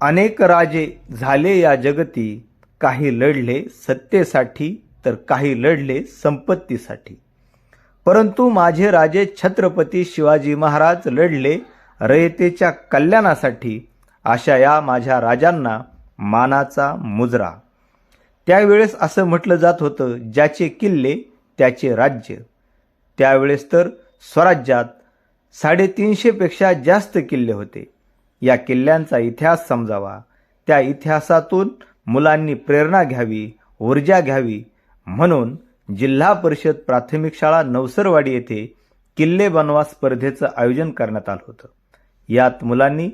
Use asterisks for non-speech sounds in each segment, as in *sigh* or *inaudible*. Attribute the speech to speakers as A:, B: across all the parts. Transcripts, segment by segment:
A: अनेक राजे झाले या जगती काही लढले सत्तेसाठी तर काही लढले संपत्तीसाठी. परंतु माझे राजे छत्रपती शिवाजी महाराज लढले रयतेच्या कल्याणासाठी अशा या माझ्या राजांना मानाचा मुजरा. त्यावेळेस असं म्हटलं जात होतं ज्याचे किल्ले त्याचे राज्य. त्यावेळेस तर स्वराज्यात साडेतीनशेपेक्षा जास्त किल्ले होते. या किल्ल्यांचा इतिहास समजावा. त्या इतिहासातून मुलांनी प्रेरणा घ्यावी ऊर्जा घ्यावी. म्हणून जिल्हा परिषद प्राथमिक शाळा नवसरवाडी येथे किल्ले बनवा स्पर्धेचं आयोजन करण्यात आलं होतं. यात मुलांनी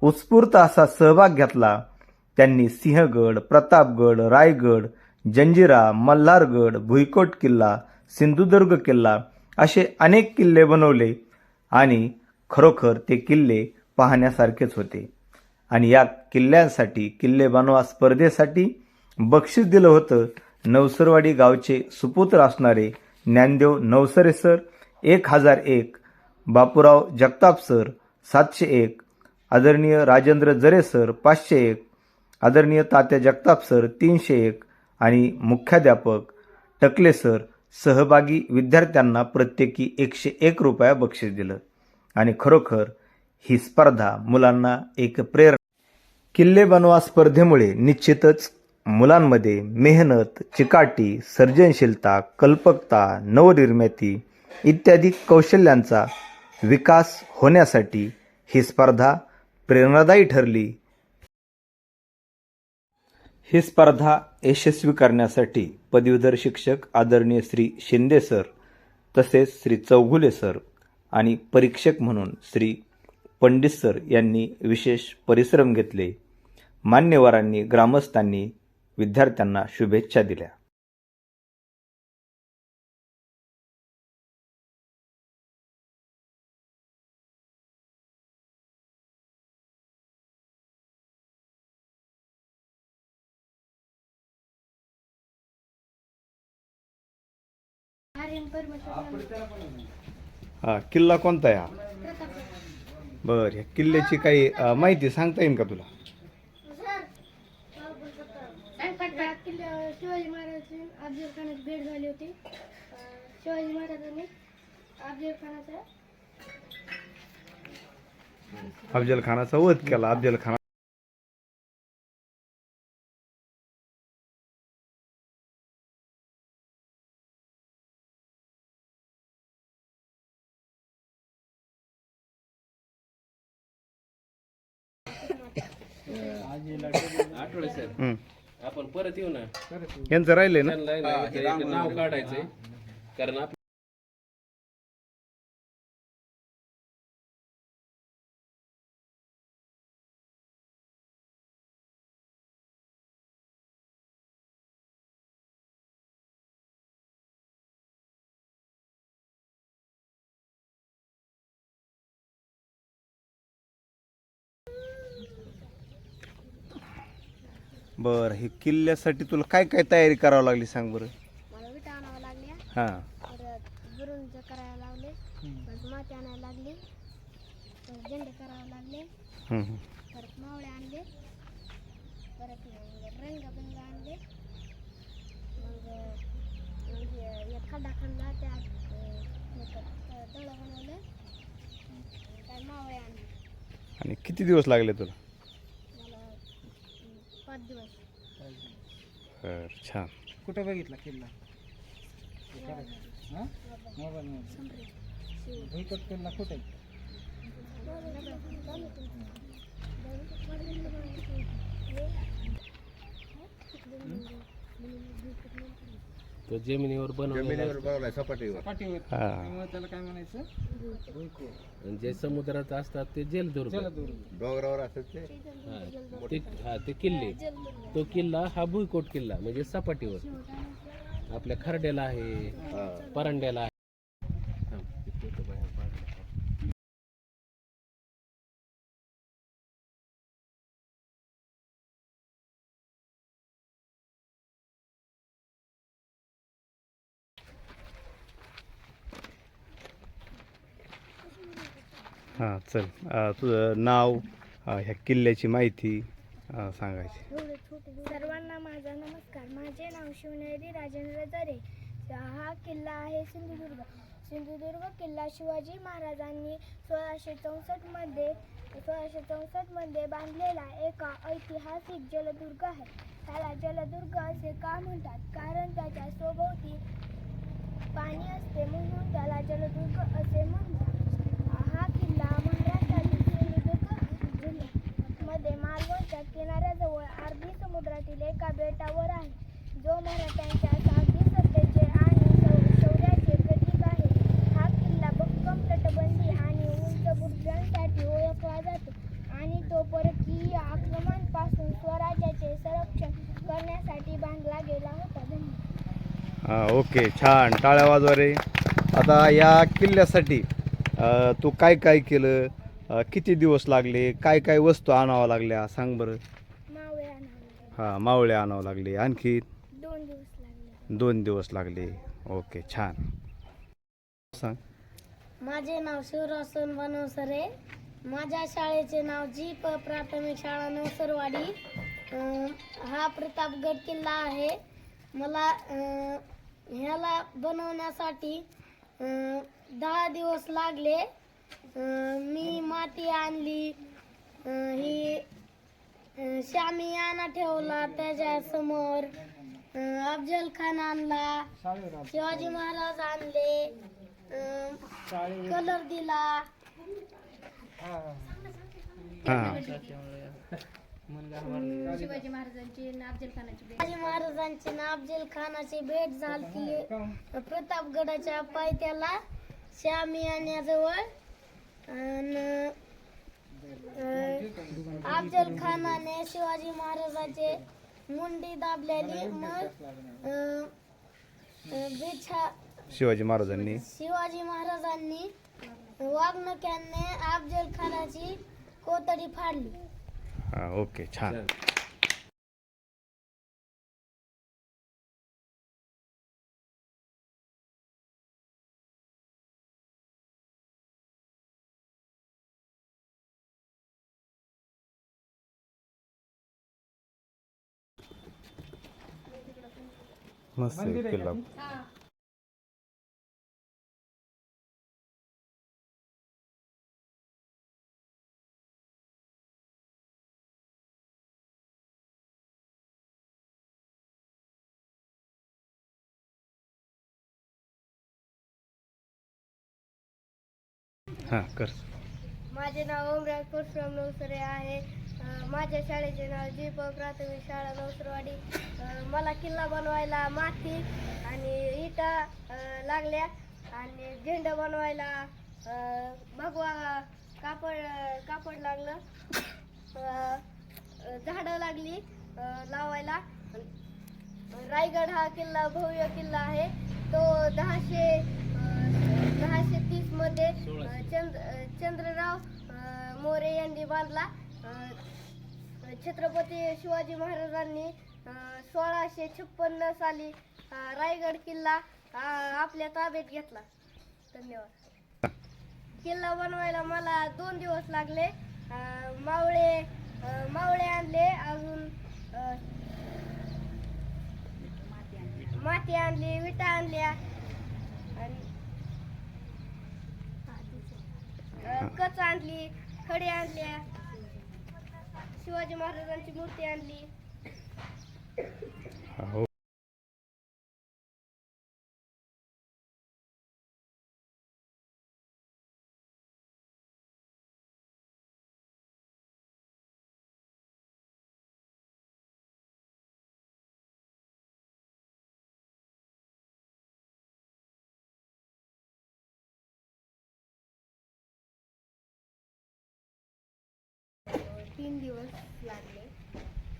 A: उत्स्फूर्त असा सहभाग घेतला. त्यांनी सिंहगड प्रतापगड रायगड जंजिरा मल्हारगड भुईकोट किल्ला सिंधुदुर्ग किल्ला असे अनेक किल्ले बनवले आणि खरोखर ते किल्ले पाहण्यासारखेच होते. आणि या किल्ल्यांसाठी किल्ले बनवा स्पर्धेसाठी बक्षीस दिलं होतं नवसरवाडी गावचे सुपुत्र असणारे ज्ञानदेव नवसरे सर एक हजार एक बापूराव जगताप सर सातशे एक आदरणीय राजेंद्र जरे सर पाचशे एक आदरणीय तात्या जगताप सर तीनशे एक आणि मुख्याध्यापक टकले सर सहभागी विद्यार्थ्यांना प्रत्येकी एकशे एक रुपया बक्षीस दिलं. आणि खरोखर ही स्पर्धा मुलांना एक प्रेरणा. किल्ले बनवा स्पर्धेमुळे निश्चितच मुलांमध्ये मेहनत चिकाटी सर्जनशीलता कल्पकता नवनिर्मिती इत्यादी कौशल्यांचा विकास होण्यासाठी ही स्पर्धा प्रेरणादायी ठरली. ही स्पर्धा यशस्वी करण्यासाठी पदवीधर शिक्षक आदरणीय श्री शिंदे सर तसेच श्री चौघुले सर आणि परीक्षक म्हणून श्री पंडित सर यांनी विशेष परिश्रम घेतले. मान्यवरांनी ग्रामस्थांनी विद्यार्थ्यांना शुभेच्छा दिल्या. हा किल्ला कोणता आहे हा? बरं ह्या किल्ल्याची काही अ, माहिती सांगता येईल का तुला?
B: या किल्ल्यावर शिवाजी महाराजांची अफजल खानाची भेट झाली होती. अं, शिवाजी महाराजांनी अफजल खानाचा
A: अफजल खानाचा वध केला अफजल खाना
C: आठवडे सर
A: हं.
C: आपण परत येऊ ना.
A: यांचं राहिले ना?
C: त्यांना नाव काढायचंय. कारण
A: बरं हे किल्ल्यासाठी तुला काय काय तयारी करावी लागली सांग बरं?
B: मला विटा आणावं लागल्या.
A: हां.
B: परत बुरुंज करायला लावले. परत माती आणायला लागली. परत झेंडे करावे लागले.
A: हं, हं.
B: परत मावळे आणले. परत मग रंगबिंग आणले. मग मग एक खड्डा खणला त्यात अं, तळं बनवलं. काय मावळे आणले.
A: आणि किती दिवस लागले तुला
B: मला अं, पाच दिवस
A: बरं छान.
D: कुठे बघितला किल्ला? हा? मोबाईलमध्ये भुईकोट किल्ला कुठे?
C: तो जमिनीवर बनवलेला
D: सपाटीवर.
A: हा.
D: त्यामुळे त्याला काय म्हणायचं? भुईकोट
C: आणि जे समुद्रात असतात ते जलदुर्ग.
D: जलदुर्ग.
C: हा, ते हा ते किल्ले. तो किल्ला हा भुईकोट किल्ला म्हणजे सपाटीवर. आपल्या खरड्याला आहे परांड्याला आहे थांब, इथे तो बाहेर बाजूला.
A: हां चल तुझं नाव ह्या किल्ल्याची माहिती अं,
B: सर्वांना माझा नमस्कार. माझे नाव शिवनेरी राजेंद्र दरे. हा किल्ला आहे सिंधुदुर्ग. सिंधुदुर्ग किल्ला शिवाजी महाराजांनी सोळाशे चौसष्टमध्ये सोळाशे चौसष्टमध्ये बांधलेला एका ऐतिहासिक जलदुर्ग आहे. त्याला जलदुर्ग असे का म्हणतात? कारण त्याच्या सभोवती पाणी असते म्हणून त्याला जलदुर्ग असे म्हणतात. हा किल्ला महाराष्ट्रातील सिंधुदुर्ग जिल्ह्यामध्ये मालवणच्या किनाऱ्याजवळ अरबी समुद्रातील एका बेटावर आहे. जो मराठ्यांच्या साधी सत्तेचे आणि शौर्याचे प्रतीक आहे. हा किल्ला भक्कम तटबंदी आणि उंच बुर्जांसाठी ओळखला जातो आणि तो परकीय आक्रमणापासून स्वराज्याचे संरक्षण करण्यासाठी बांधला गेला होता. धन्यवाद.
A: ओके छान. टाळ्या वाजवा रे. आता या किल्ल्यासाठी तू काय काय केलं? किती दिवस लागले? काय काय वस्तू आणाव्या लागल्या? सांग बरं.
B: मावळे आणावे
A: हां मावळे आणावं लागले. आणखी?
B: दोन दिवस लागले.
A: दोन दिवस लागले. ओके छान. सांग.
B: माझे नाव शिवरासन बनवसरे. माझ्या शाळेचे नाव जी प प्राथमिक शाळा नवसरवाडी. अं, हा प्रतापगड किल्ला आहे. मला अं, ह्याला बनवण्यासाठी अं, दहा दिवस लागले. अं, मी माती आणली. अं, ही अं, शामियाना ठेवला त्याच्यासमोर. अफजल खान आणला. शिवाजी महाराज आणले. अं, कलर दिला.
D: हा. हा.
A: हां
B: शिवाजी महाराजांची आणि अफजल खानाची भेट झाली? प्रतापगडाच्या पायथ्याला. शामियान्याजवळ अन, अं, अफजल खानाने शिवाजी महाराजाचे मुंडी दाबलेली मग अं, अं, बिछा
A: शिवाजी महाराजांनी
B: शिवाजी महाराजांनी वाघनक्याने अफजल खानाची कोतडी फाडली
A: हां ओके छान मस्त आहे किल्ला हां कर।
B: माझे नाव ओमराज परशुराम नवसरे आहे. माझ्या शाळेचे नाव जीप प्राथमिक शाळा नवसरवाडी. मला किल्ला बनवायला माती आणि इटा लागल्या. आणि झेंडा बनवायला भगवा कापड कापड लागलं. झाडं लागली लावायला. रायगड हा किल्ला भव्य किल्ला आहे. तो दहाशे दहाशे तीसमध्ये चंद्र चंद्रराव मोरे यांनी बांधला. छत्रपती शिवाजी महाराजांनी सोळाशे छप्पन्न साली रायगड किल्ला आपल्या ताब्यात घेतला. धन्यवाद. किल्ला बनवायला मला दोन दिवस लागले. मावळे मावळे आणले अजून माती आणली विटा आणल्या. आणि कच आणली खडे आणल्या. शिवाजी महाराजांची मूर्ती आणली.
A: हो
B: तीन दिवस लागले.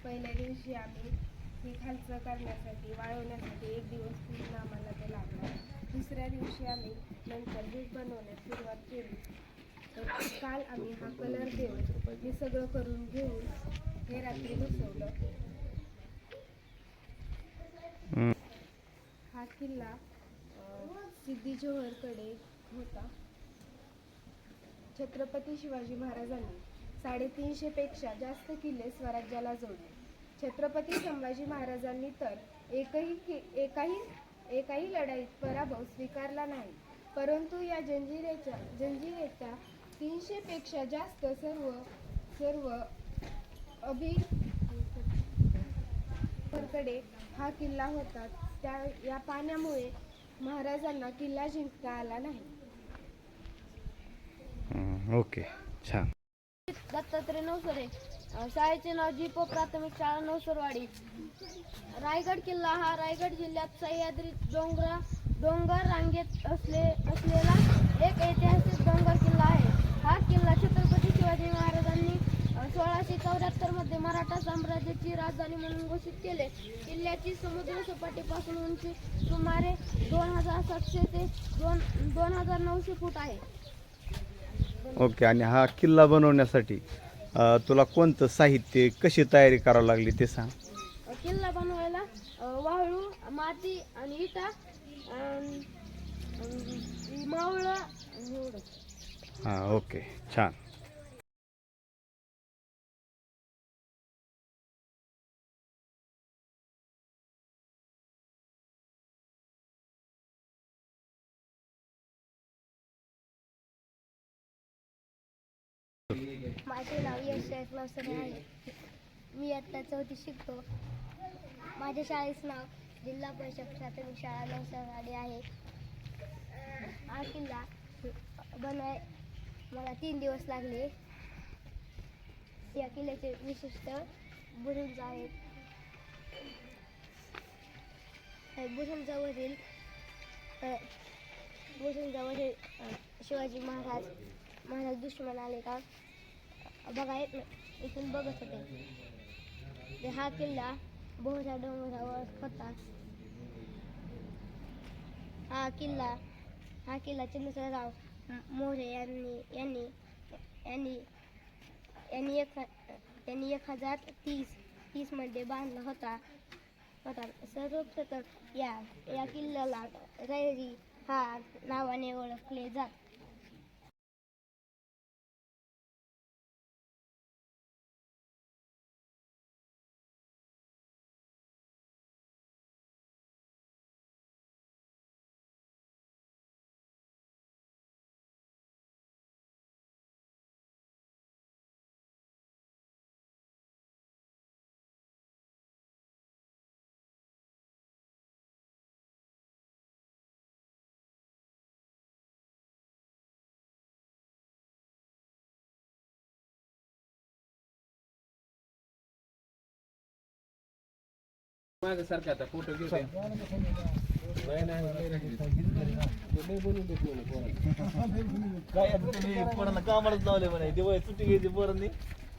B: पहिल्या दिवशी आम्ही हे खालचं करण्यासाठी वाळवण्यासाठी एक दिवस पूर्ण आम्हाला ते लागला. दुसऱ्या दिवशी आम्ही नंतर हे बनवण्यास सुरुवात केली. तर काल आम्ही हा कलर देऊन हे सगळं करून घेऊन हे रात्री बसवलं. हा किल्ला सिद्धी जोहरकडे होता. छत्रपती शिवाजी महाराजांनी
E: साडेतीनशेपेक्षा जास्त किल्ले स्वराज्याला जोडले. छत्रपती संभाजी महाराजांनी तर एकही कि एकाही एकाही लढाईत पराभव स्वीकारला नाही. परंतु या जंजिरेच्या जंजिरेच्या तीनशेपेक्षा जास्त सर्व सर्व अभि कडे हा किल्ला होता. त्या या पाण्यामुळे महाराजांना किल्ला जिंकता आला नाही.
A: ओके छान.
B: दत्तात्रय नवसरे. शाळेचे नाव जीपो प्राथमिक शाळा नवसरवाडी. रायगड किल्ला हा रायगड जिल्ह्यात सह्याद्री डोंगरा डोंगर रांगेत असले असलेला एक ऐतिहासिक डोंगर किल्ला आहे. हा किल्ला छत्रपती शिवाजी महाराजांनी सोळाशे चौऱ्याहत्तरमध्ये मराठा साम्राज्याची राजधानी म्हणून घोषित केले. किल्ल्याची समुद्र सपाटीपासून उंची सुमारे दोन हजार सातशे ते दोन दोन हजार नऊशे फूट आहे.
A: ओके आणि हा किल्ला बनवण्यासाठी अ, तुला कोणतं साहित्य कशी तयारी करावी लागली ते सांग.
B: किल्ला बनवायला अ, वाळू माती आणि इटा मावळं आणि एवढं
A: हां ओके छान.
B: माझे नाव यश नवसरे आहे. मी आत्ता चौथी शिकतो. माझ्या शाळेचं नाव जिल्हा परिषद प्राथमिक शाळा नवसरवाडी आहे. हा किल्ला बनवाय मला तीन दिवस लागले. या किल्ल्याचे विशिष्ट बुरुंज आहेत. बुरुंजावरील बुरुंजावरील शिवाजी महाराज महाराज दुश्मन आले का? बघा इथून इथून बघत होते. ते हा किल्ला बोहरा डोंगरावर होता. हा किल्ला हा किल्ला चंद्रशेखरराव मोरे यांनी यांनी यांनी यांनी एक त्यांनी एक हजार तीस तीसमध्ये बांधला होता. होता. सर्वप्रथम या या किल्ल्याला रैरी हा नावाने ओळखले जात.
C: मागे सारखा आता फोटो घेऊ.
D: काय पोरांना कामालाच लावले म्हणे. दिवाळी सुट्टी घ्यायची पोरांनी.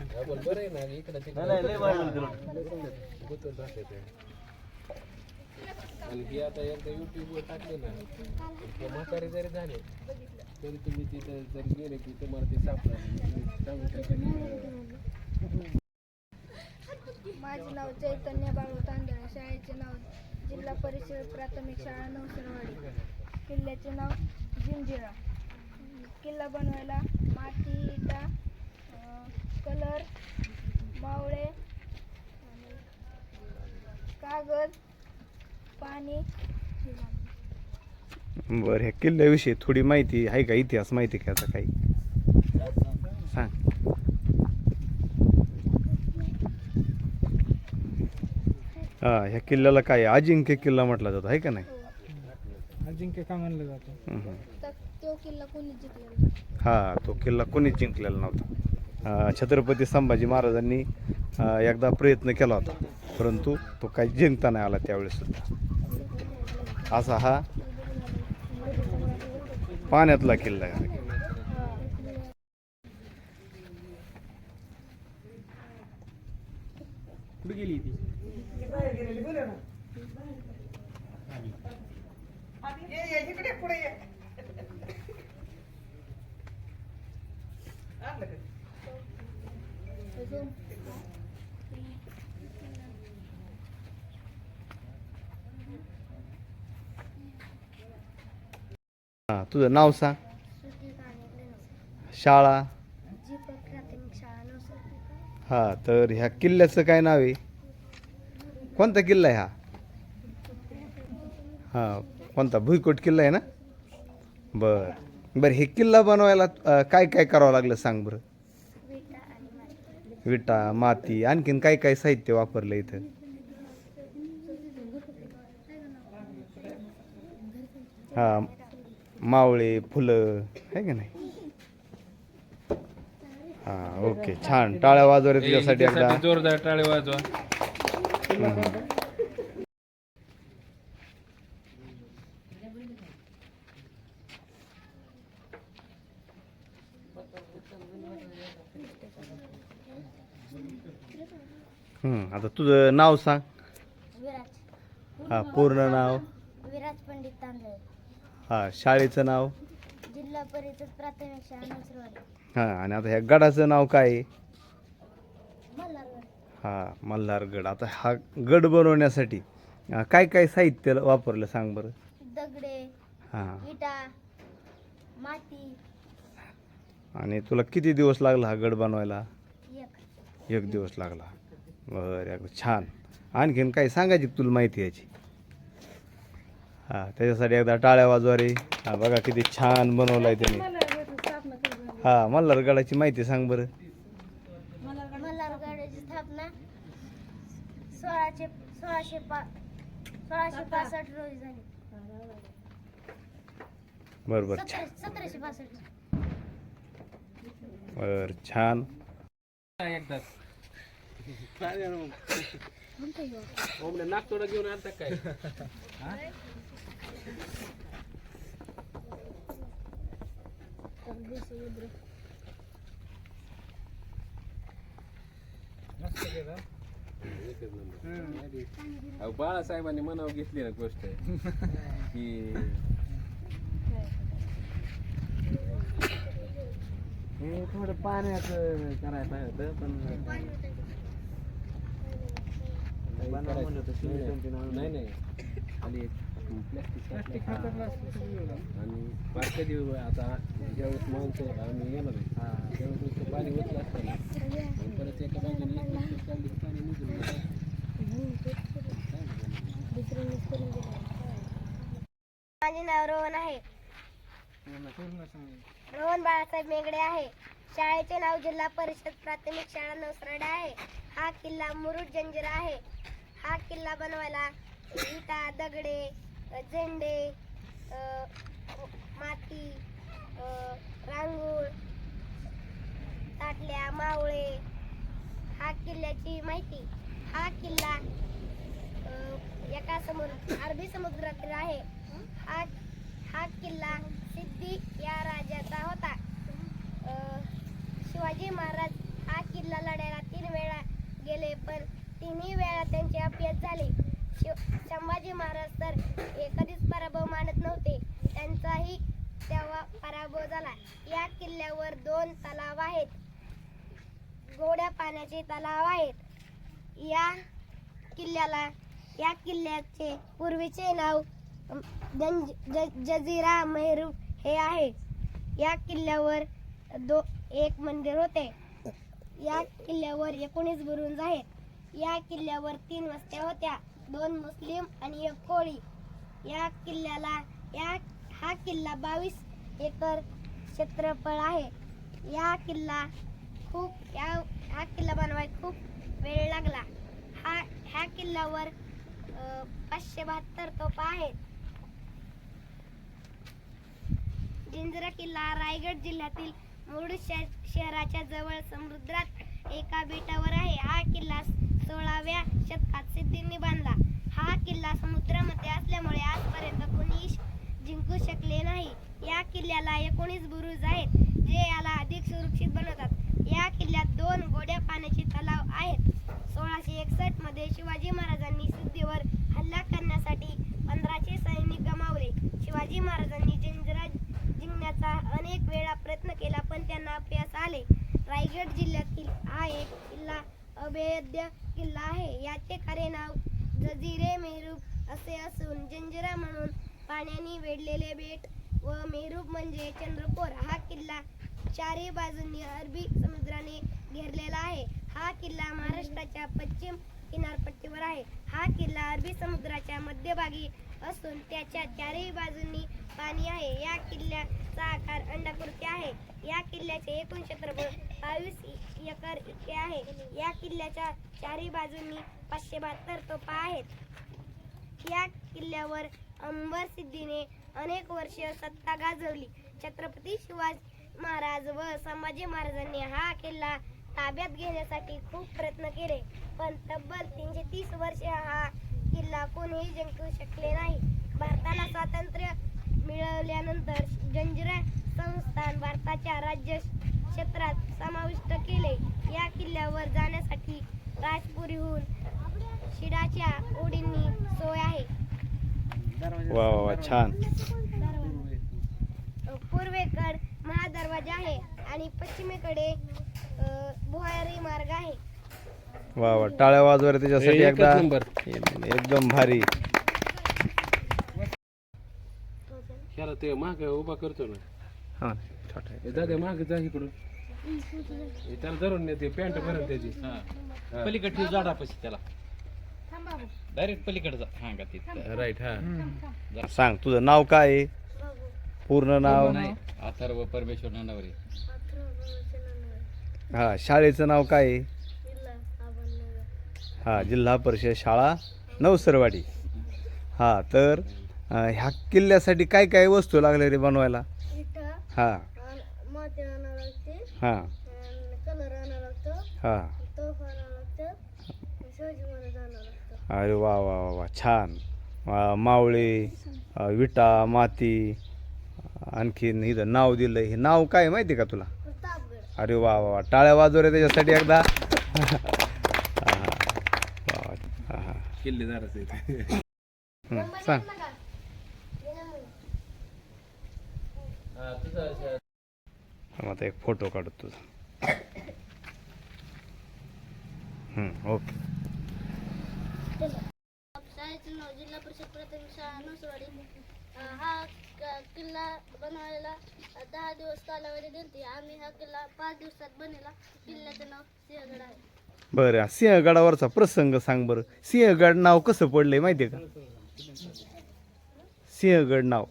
C: बरं आहे ना इकडं
D: नाही लय.
C: आणि हे आता एकदा युट्यूबवर टाकले ना. ते म्हातारे जरी झाले तरी तुम्ही तिथं जरी गेले की तुम्हाला ते सापडा सांगू शकत
E: माझे नाव चैतन्य बाळू तांदळ. शाळेचे नाव जिल्हा परिषद प्राथमिक शाळा नवसरवाडी. किल्ल्याचे नाव जिंजिरा. किल्ला बनवायला माती इटा कलर मावळे कागद पाणी.
A: बरं ह्या किल्ल्याविषयी थोडी माहिती आहे का? इतिहास माहिती का आता काही सांग हा ह्या किल्ल्याला काय अजिंक्य किल्ला म्हटला जातो आहे का नाही?
D: अजिंक्य का म्हणलं जातं?
A: हम्म, हम्म.
B: तर तो किल्ला कोणी जिंकलेला
A: हा तो किल्ला कोणीच जिंकलेला नव्हता. अं, छत्रपती संभाजी महाराजांनी अं, एकदा प्रयत्न केला होता परंतु तो काही जिंकता नाही आला त्यावेळेस सुद्धा. असा हा पाण्यातला किल्ला आहे.
D: कुठे गेली ती?
A: हा तुझं नाव सांग. शाळा. हा तर ह्या किल्ल्याचं काय नाव आहे? कोणता किल्ला आहे हा? हा कोणता? भुईकोट किल्ला आहे ना? बर. बर हे किल्ला बनवायला काय काय करावं लागलं सांग बरं? विटा माती आणखीन काय काय साहित्य वापरलं इथं? हा मावळे फुलं आहे का नाही? हा ओके छान. टाळ्या वाजवा रे तुझ्यासाठी एकदा.
C: जोरदार टाळे वाजवा.
A: आता तुझं नाव सांग.
B: विराज.
A: हा पूर्ण नाव.
B: विराज पंडित तांदळे.
A: हा शाळेचं नाव.
B: जिल्हा परिषद प्राथमिक शाळा नसरवाडी
A: हा आणि आता ह्या गडाचं नाव काय आहे? हा मल्हारगड आता हा गड बनवण्यासाठी अं, काय काय साहित्य वापरलं सांग बरं?
B: दगडे
A: हा.
B: विटा माती.
A: आणि तुला किती दिवस लागला हा गड बनवायला?
B: एक.
A: एक दिवस लागला. बरं एकदम छान. आणखीन काही सांगायची का तुला माहिती याची? हा त्याच्यासाठी एकदा टाळ्या वाजवा रे. हा बघा किती छान बनवलाय त्याने. हा मल्हारगडाची माहिती सांग बरं.
B: सोळाशे सोळाशे पा सोळाशे पासष्ट रोजी झाली.
A: बरं बरं
B: सतरा
A: छान.
B: सतराशे पासष्ट.
A: बरं छान.
C: ओमने नागतोडा घेऊन आणता काय? अहो, बाळासाहेबांनी मनावर घेतली ना गोष्ट. की
D: हे थोडं पाण्याचं करायला पाहिजे होतं पण आणि
C: नाही. नाही खाली प्लॅस्टिक. आणि आता ज्यावेळेस माणसं आम्ही येणार आहे
D: हा.
C: त्यावेळेस पाणी परत एका बाजूने पाणी निघून.
B: माझे नाव रोहन आहे. रोहन बाळासाहेब मेगडे आहे शाळेचे नाव जिल्हा परिषद प्राथमिक शाळा नवसराडे आहे हा किल्ला मुरुड जंजिरा आहे हा किल्ला बनवायला विटा दगडे झेंडे माती रांगोळ ताटल्या मावळे हा किल्ल्याची माहिती. हा किल्ला एका समुद्र अरबी समुद्रातील आहे. हा हा किल्ला सिद्धी या राजाचा होता. शिवाजी महाराज हा किल्ला लढायला तीन वेळा गेले पण तिन्ही वेळा त्यांचे अपयश झाले. शिव संभाजी महाराज तर हे कधीच पराभव मानत नव्हते. त्यांचाही तेव्हा पराभव झाला. या किल्ल्यावर दोन तलाव आहेत. गोड्या पाण्याचे तलाव आहेत. या किल्ल्याला या किल्ल्याचे पूर्वीचे नाव जंज ज- मेहरू हे आहे. या किल्ल्यावर दो एक मंदिर होते. या किल्ल्यावर एकोणीस बुरुंज आहेत. या किल्ल्यावर तीन वस्त्या होत्या. दोन मुस्लिम आणि एक कोळी. या किल्ल्याला या हा किल्ला बावीस एकर क्षेत्रफळ आहे. या किल्ला खूप या हा किल्ला बनवायला खूप वेळ लागला. हा ह्या किल्ल्यावर पाचशे बहात्तर तोफा आहेत. जिंजरा किल्ला रायगड जिल्ह्यातील मुरुड शहराच्या जवळ समुद्रात एका बेटावर आहे. हा किल्ला सोळाव्या शतकात सिद्धींनी बांधला हा किल्ला समुद्रामध्ये असल्यामुळे आजपर्यंत कोणी जिंकू शकले नाही या किल्ल्याला एकोणीस बुरुज आहेत जे याला अधिक सुरक्षित बनवतात. या किल्ल्यात दोन गोड्या पाण्याचे तलाव आहेत. सोळाशे एकसष्टमध्ये शिवाजी महाराजांनी सिद्धीवर हल्ला करण्यासाठी पंधराशे सैनिक गमावले. शिवाजी महाराजांनी जिंजरा जिंकण्याचा अनेक वेळा प्रयत्न केला पण त्यांना अपयश आले. रायगड जिल्ह्यातील हा एक किल्ला अभेद्य किल्ला आहे. याचे खरे नाव जजिरे मेहरूप असे असून जंजिरा म्हणून पाण्याने वेढलेले बेट व मेरूप म्हणजे चंद्रकोर. हा किल्ला चारही बाजूंनी अरबी समुद्राने घेरलेला आहे. हा किल्ला महाराष्ट्राच्या पश्चिम किनारपट्टीवर आहे. हा किल्ला अरबी समुद्राच्या मध्यभागी असून त्याच्या चारही बाजूंनी पाणी आहे. या किल्ल्याचा आकार अंडाकृती आहे. या किल्ल्याचे एकूण क्षेत्रफळ बावीस एकर इतके आहे. या किल्ल्याच्या चारही बाजूंनी पाचशे बहात्तर तोफा आहेत. या किल्ल्यावर अंबर सिद्धीने अनेक वर्ष सत्ता गाजवली. छत्रपती शिवाजी महाराज व संभाजी महाराजांनी हा किल्ला ताब्यात घेण्यासाठी खूप प्रयत्न केले. पण तब्बल तीनशे तीस वर्ष हा किल्ला कोणीही जिंकू शकले नाही. भारताला स्वातंत्र्य मिळवल्यानंतर जंजिरा संस्थान भारताच्या राज्य क्षेत्रात समाविष्ट केले. या किल्ल्यावर जाण्यासाठी राजपुरीहून शिडाच्या ओढींनी सोय आहे.
A: वा वा वा छान.
B: पूर्वेकड महादरवाजा आहे आणि पश्चिमेकडे भुयारी मार्ग आहे.
A: वा वा टाळ्या वाजवर त्याच्यासाठी एकदा. एकदम भारी.
C: ते माग उभा करतो ना.
A: हा छोटा आहे.
C: दादा माग जा इकडून. त्याला धरून नेते पॅन्ट भरून त्याची. हा.
F: पलीकडे ठेव झाडापाशी त्याला. डायरेक्ट पलीकडे जा. हा का तिथं.
C: राईट हा.
A: सांग तुझं नाव काय आहे? पूर्ण नाव?
F: नाही अथर्व परमेश्वर नानावरी
A: हा शाळेचं नाव काय आहे? हा जिल्हा परिषद शाळा नवसरवाडी. हा तर अं, ह्या किल्ल्यासाठी काय काय वस्तू लागल्या रे बनवायला?
B: इथं
A: हा.
B: माती आणावं लागते.
A: हा.
B: कलर आणावं लागतो.
A: हा
B: तोफ आणावं लागतं शिवाजी महाराज आणावं लागतं
A: अरे वा वा वा वा छान. मावळे विटा माती आणखीन इथं नाव दिलं हे नाव काय माहिती आहे का तुला? अरे वा वा वा टाळ्या वाजवल्या त्याच्यासाठी एकदा. *laughs* सांग. आता एक फोटो काढतो तुझा. हं, ओके.
B: शाळेचं नाव जिल्हा परिषद प्राथमिक शाळा नसवाडी. हा किल्ला बनवायला दहा दिवस कालावधी दिलती आम्ही हा किल्ला पाच दिवसात बनेला. किल्ल्याचं नाव सिंहगड आहे.
A: बरं सिंहगडावरचा प्रसंग सांग बरं. सिंहगड नाव कसं पडलंय माहिती आहे का? सिंहगड नाव.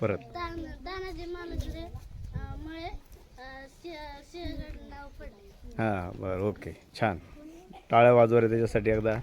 A: परत.
B: तानाजी मालुसरे मुळे सिंहगड नाव पडले.
A: हां बरं ओके छान. टाळ्या वाजवल्या त्याच्यासाठी एकदा.